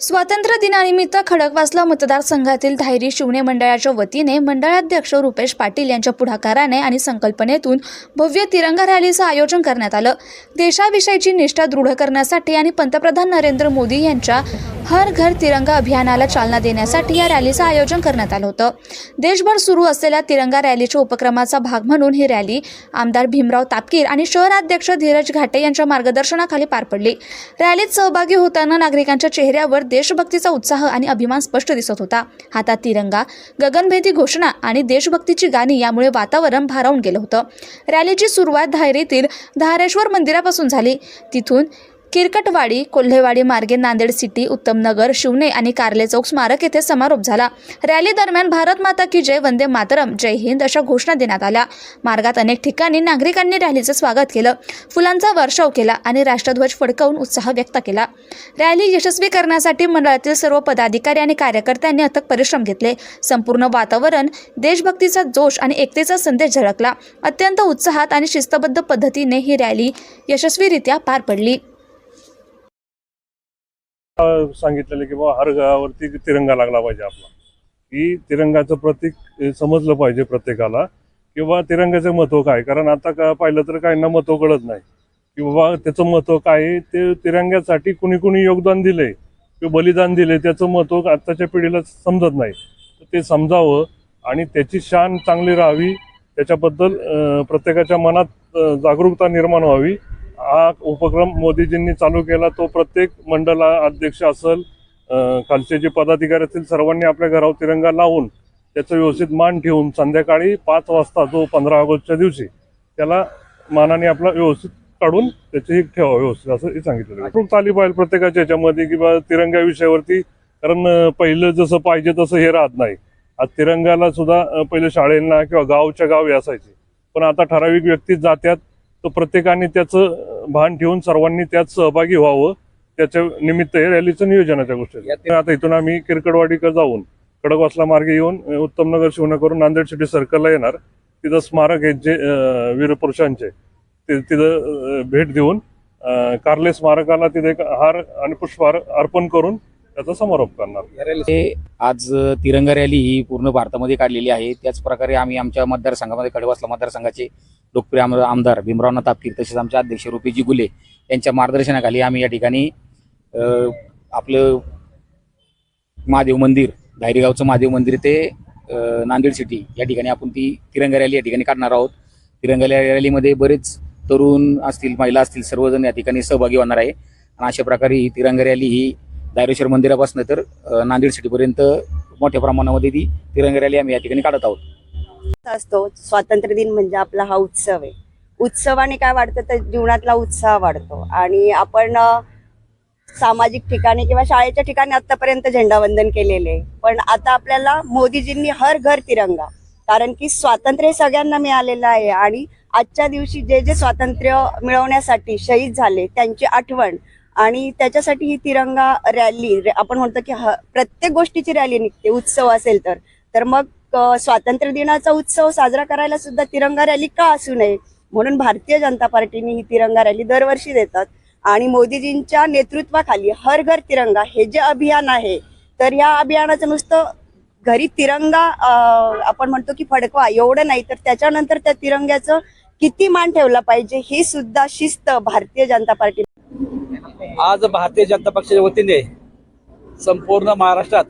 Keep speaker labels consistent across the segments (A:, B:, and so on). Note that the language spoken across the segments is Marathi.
A: स्वातंत्र्य दिनानिमित्त खडकवासला मतदारसंघातील धायरी शिवणे मंडळाच्या वतीने मंडळाध्यक्ष रुपेश पाटील यांच्या पुढाकाराने आणि संकल्पनेतून भव्य तिरंगा रॅलीचं आयोजन करण्यात आलं. देशाविषयीची निष्ठा दृढ करण्यासाठी आणि पंतप्रधान नरेंद्र मोदी यांच्या हर घर तिरंगा अभियानाला चालना देण्यासाठी या रॅलीचं आयोजन करण्यात आलं होतं. देशभर सुरू असलेल्या तिरंगा रॅलीच्या उपक्रमाचा भाग म्हणून ही रॅली आमदार भीमराव तापकीर आणि शहराध्यक्ष धीरज घाटे यांच्या मार्गदर्शनाखाली पार पडली. रॅलीत सहभागी होताना नागरिकांच्या चेहऱ्यावर देशभक्तीचा उत्साह आणि अभिमान स्पष्ट दिसत होता. हातात तिरंगा गगनभेदी घोषणा आणि देशभक्तीची गाणी यामुळे वातावरण भारावून गेलं होतं. रॅलीची सुरुवात धायरीतील धारेश्वर मंदिरापासून झाली. तिथून किरकटवाडी कोल्हेवाडी मार्गे नांदेड सिटी उत्तमनगर शिवने आणि कार्ले चौक स्मारक येथे समारोप झाला. रॅली दरम्यान भारत माता की जय वंदे मातरम जय हिंद अशा घोषणा देण्यात आल्या. मार्गात अनेक ठिकाणी नागरिकांनी रॅलीचं स्वागत केलं. फुलांचा वर्षाव केला आणि राष्ट्रध्वज फडकवून उत्साह व्यक्त केला. रॅली यशस्वी करण्यासाठी मंडळातील सर्व पदाधिकारी आणि कार्यकर्त्यांनी अथक परिश्रम घेतले. संपूर्ण वातावरण देशभक्तीचा जोश आणि एकतेचा संदेश झळकला. अत्यंत उत्साहात आणि शिस्तबद्ध पद्धतीने ही रॅली यशस्वीरित्या पार पडली.
B: सांगितलेलं की बाबा हर गावावरती तिरंगा लागला पाहिजे आपला. की तिरंगाचं प्रतीक समजलं पाहिजे प्रत्येकाला किंवा तिरंगाचं महत्त्व काय? कारण आता का पाहिलं तर काहींना महत्त्व कळत नाही. की बाबा त्याचं महत्त्व काय आहे, ते तिरंग्यासाठी कुणी कुणी योगदान दिले किंवा बलिदान दिले त्याचं महत्त्व आत्ताच्या पिढीला समजत नाही. तर ते समजावं आणि त्याची शान चांगली राहावी. त्याच्याबद्दल प्रत्येकाच्या मनात जागरूकता निर्माण व्हावी. हा उपक्रम मोदीजींनी चालू केला तो प्रत्येक मंडला अध्यक्ष असेल खालचे जे पदाधिकारी असतील सर्वांनी आपल्या घरावर तिरंगा लावून त्याचं व्यवस्थित मान ठेवून संध्याकाळी पाच वाजता जो पंधरा ऑगस्टच्या दिवशी त्याला मानाने आपला व्यवस्थित काढून त्याची ठेवा व्यवस्थित असं हे सांगितलं जातं. आली पाहिजे प्रत्येकाच्या याच्यामध्ये किंवा तिरंगा विषयावरती कारण पहिलं जसं पाहिजे तसं हे राहत नाही आज तिरंगाला सुद्धा पहिले शाळेंना किंवा गावच्या गावी असायचे पण आता ठराविक व्यक्तीच जात्यात तर प्रत्येकाने त्याचं भान ठेवून सर्वांनी त्यात सहभागी व्हावं. त्याच्या निमित्त हे रॅलीचं नियोजनाच्या गोष्टी आहेत. आता इथून आम्ही किरकडवाडीकडे जाऊन खडकवासला मार्गे येऊन अं, उत्तमनगर शिवना करून नांदेड सिटी सर्कलला येणार. तिथं स्मारक आहेत जे वीरपुरुषांचे. ते तिथं भेट देऊन कार्ले स्मारकाला तिथे एक हार आणि पुष्पहार अर्पण करून त्याचा समारोप करणार.
C: हे आज तिरंगा रॅली ही पूर्ण भारतामध्ये काढलेली आहे. त्याच प्रकारे आम्ही आमच्या मतदारसंघामध्ये खडवासला मतदारसंघाचे लोकप्रिय आमदार भीमरावना तापकीर तसेच आमचे अध्यक्ष रुपीजी गुले यांच्या मार्गदर्शनाखाली आम्ही या ठिकाणी आपलं महादेव मंदिर धायरीगावचं महादेव मंदिर ते नांदेड सिटी या ठिकाणी आपण ती तिरंगा रॅली या ठिकाणी काढणार आहोत. तिरंगा रॅलीमध्ये बरेच तरुण असतील महिला असतील सर्वजण या ठिकाणी सहभागी होणार आहे. आणि अशा प्रकारे ही तिरंगा रॅली ही दायरेश्वर मंदिरापासून तर नांदेड सिटीपर्यंत मोठ्या प्रमाणामध्ये ती तिरंगा रॅली आम्ही या ठिकाणी काढत आहोत.
D: असतो. स्वातंत्र्य दिन म्हणजे आपला हा उत्सव आहे. उत्सवाने काय वाढतं तर जीवनातला उत्साह वाढतो. आणि आपण सामाजिक ठिकाणी किंवा शाळेच्या ठिकाणी आतापर्यंत झेंडावंदन केलेले आहे. पण आता आपल्याला मोदीजींनी हर घर तिरंगा कारण की स्वातंत्र्य सगळ्यांना मिळालेलं आहे. आणि आजच्या दिवशी जे जे स्वातंत्र्य मिळवण्यासाठी शहीद झाले त्यांची आठवण आणि त्याच्यासाठी ही तिरंगा रॅली आपण म्हणतो की प्रत्येक गोष्टीची रॅली निघते. उत्सव असेल तर. तर मग स्वातंत्र्य दिनाचा उत्सव साजरा करायला सुद्धा तिरंगा रॅली का असू नये? म्हणून भारतीय जनता पार्टीने ही तिरंगा रॅली दरवर्षी देतात. आणि मोदीजींच्या नेतृत्वाखाली हर घर तिरंगा हे जे अभियान आहे तर या अभियानाचं नुसतं घरी तिरंगा आपण म्हणतो की फडकवा एवढं नाही तर त्याच्यानंतर त्या तिरंग्याचं किती मान ठेवला पाहिजे ही सुद्धा शिस्त भारतीय जनता पार्टी
E: आज भारतीय जनता पक्षाच्या वतीने संपूर्ण महाराष्ट्रात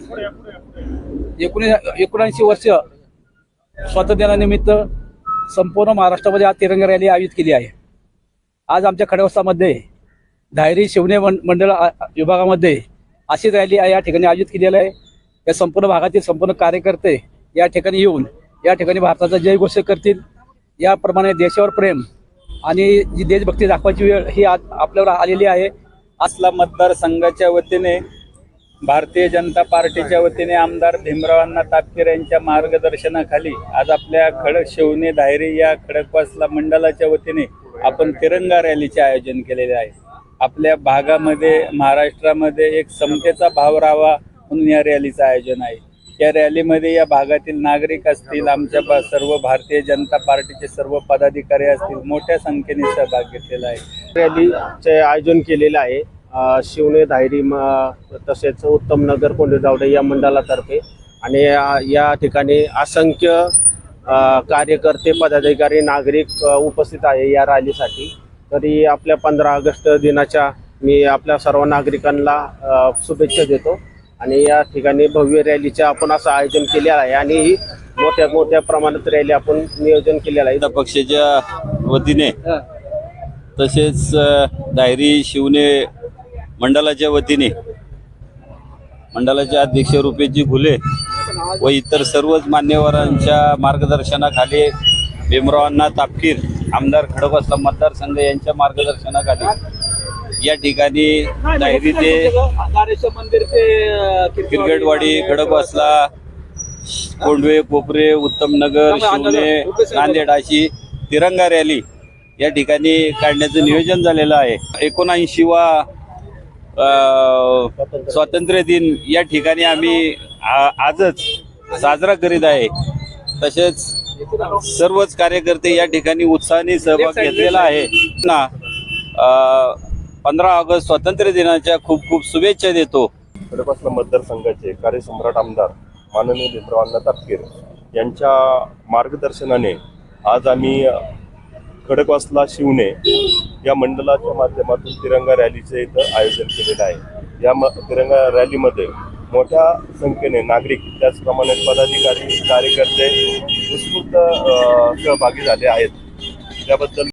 E: एकोणी एकोणऐंशी वर्ष स्वातंत्र्यदिनानिमित्त संपूर्ण महाराष्ट्रामध्ये आज तिरंगा रॅली आयोजित केली आहे. आज आमच्या खडवस्तामध्ये धायरी शिवने मंडळ आ- विभागामध्ये अशी रॅली या ठिकाणी आयोजित केलेली आहे. या संपूर्ण भागातील संपूर्ण कार्यकर्ते या ठिकाणी येऊन या ठिकाणी भारताचा जय घोषित करतील. याप्रमाणे देशावर प्रेम आणि जी देशभक्ती दाखवायची वेळ ही आज आपल्यावर आलेली आहे.
F: असला मतदारसंघाच्या वतीने भारतीय जनता पार्टीच्या वतीने आमदार भीमरावांना तापकीर यांच्या मार्गदर्शनाखाली आज आपल्या खडक शिवणे धायरी या खडकवासला मंडळाच्या वतीने आपण तिरंगा रॅलीचे आयोजन केलेले आहे. आपल्या भागामध्ये महाराष्ट्रामध्ये एक समतेचा भाव राहावा म्हणून या रॅलीचं आयोजन आहे. या रॅलीमध्ये या भागातील नागरिक असतील आमच्या सर्व भारतीय जनता पार्टीचे सर्व पदाधिकारी असतील मोठ्या संख्येने सहभाग घेतलेला आहे.
G: रॅलीचे आयोजन केलेलं आहे. अ, शिवणे धायरी म- तसेच उत्तम नगर कोंडेजावडे या मंडळातर्फे आणि या- ठिकाणी असंख्य कार्यकर्ते पदाधिकारी नागरिक उपस्थित आहे या रॅलीसाठी. तरी आपल्या पंधरा ऑगस्ट दिनाच्या मी आपल्या सर्व नागरिकांना शुभेच्छा देतो आणि या ठिकाणी भव्य रॅलीचे आपण असं आयोजन केले आहे आणि ही मोठ्या मोठ्या प्रमाणात रॅली आपण नियोजन केलेलं आहे.
F: पक्षाच्या वतीने तसेच अ, दायरी शिवणे मंडळाच्या वतीने मंडळाचे अध्यक्ष रुपेशजी घुले व इतर सर्वच मान्यवरांच्या मार्गदर्शनाखाली भीमरावांना तापकीर आमदार खडकवासला मतदारसंघ यांच्या मार्गदर्शनाखाली या ठिकाणी डायरी ते
E: मंदिर ते
F: क्रिकेटवाडी खडकवासला कोंडवे कोपरे उत्तम नगर शिवणे नांदेड अशी तिरंगा रॅली या ठिकाणी काढण्याचं नियोजन झालेलं आहे. एकोणऐंशी वा स्वातंत्र्य दिन या ठिकाणी आम्ही आ- आजच साजरा करीत आहे. तसेच सर्वच कार्यकर्ते या ठिकाणी उत्साहाने सहभाग घेतलेला आहे. ना पंधरा ऑगस्ट स्वातंत्र्य दिनाच्या खूप खूप शुभेच्छा देतो.
H: खडकवासला मतदारसंघाचे कार्यसम्राट आमदार माननीय भीमरावांना तापकीर यांच्या मार्गदर्शनाने आज आम्ही खडकवासला शिवणे या मंडळाच्या माध्यमातून तिरंगा रॅलीचे इथं आयोजन केलेलं आहे. या म तिरंगा रॅलीमध्ये मोठ्या संख्येने नागरिक त्याचप्रमाणे पदाधिकारी कार्यकर्ते उत्स्फूर्त सहभागी झाले आहेत. त्याबद्दल